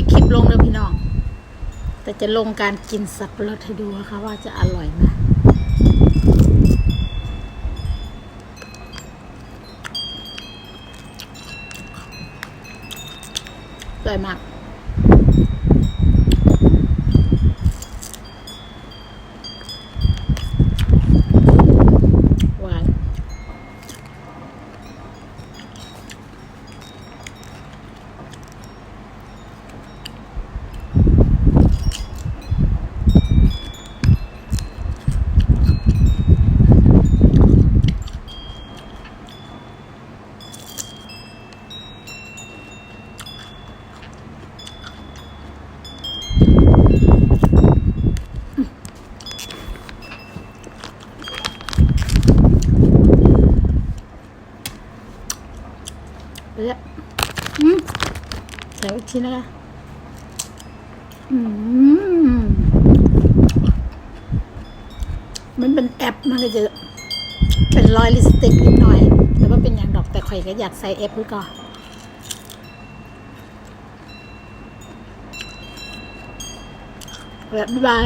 มีคลิปลงเลยพี่น้อง แต่จะลงการกินสับปะรดให้ดูนะคะว่าจะอร่อยไหมอร่อยมาก แล้วอืมใส่อีกชิ้นนะคะ อืมมันเป็นแอปมันก็จะเป็นรอยลิปสติกนิดหน่อย แต่ว่าเป็นอย่างดอกแต่ข่อยก็อยากใส่แอปด้วยก่อนแบบบ๊ายบาย